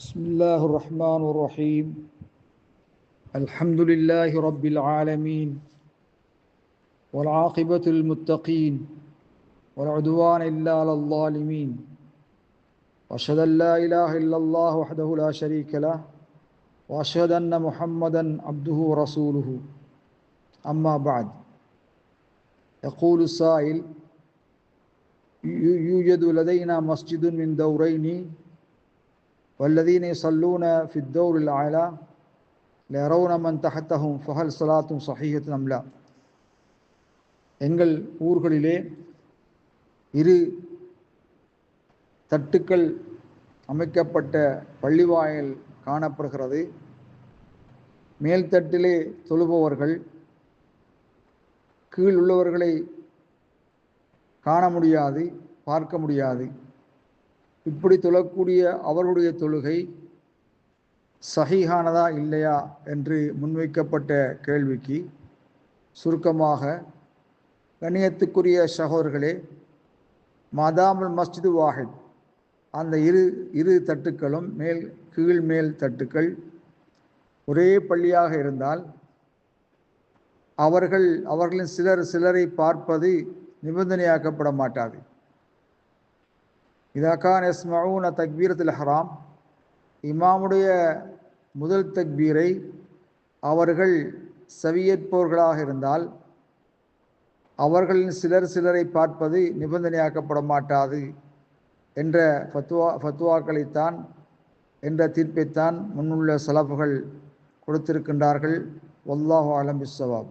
بسم الله الرحمن الرحيم الحمد لله رب العالمين والعاقبة للمتقين والعدوان إلا على الظالمين وأشهد أن لا إله إلا الله وحده لا شريك له وأشهد أن محمدا عبده ورسوله أما بعد يقول السائل يوجد لدينا مسجد من دورين والذين يصلون في الدور الأعلى لا يرون من تحتهم فهل صلاة صحيحة أم لا எங்கள் ஊர்களிலே இரு தட்டுக்கள் அமைக்கப்பட்ட பள்ளிவாயல் காணப்படுகிறது மேல்தட்டிலே தொழுபவர்கள் கீழ் உள்ளவர்களை காண முடியாது பார்க்க முடியாது இப்படி தொழக்கூடிய அவர்களுடைய தொழுகை சகிஹானதா இல்லையா என்று முன்வைக்கப்பட்ட கேள்விக்கு சுருக்கமாக கணியத்துக்குரிய சகோதரர்களே மதாமல் மஸ்ஜிது வாஹித் அந்த இரு இரு தட்டுக்களும் மேல் கீழ் மேல் தட்டுக்கள் ஒரே பள்ளியாக இருந்தால் அவர்கள் அவர்களின் சிலர் சிலரை பார்ப்பது நிபந்தனையாக்கப்பட மாட்டாது. இதாக்கான் எஸ்மவுன தக்பீரத்தில் ஹராம் இமாமுடைய முதல் தக்பீரை அவர்கள் செவியேற்பவர்களாக இருந்தால் அவர்களின் சிலர் சிலரை பார்ப்பது நிபந்தனையாக்கப்பட மாட்டாது என்ற ஃபத்வா ஃபத்வாக்களைத்தான் என்ற தீர்ப்பைத்தான் முன்னுள்ள சலப்புகள் கொடுத்திருக்கின்றார்கள். ஒல்லாஹு ஆலம் பிஸ்ஸவாப்.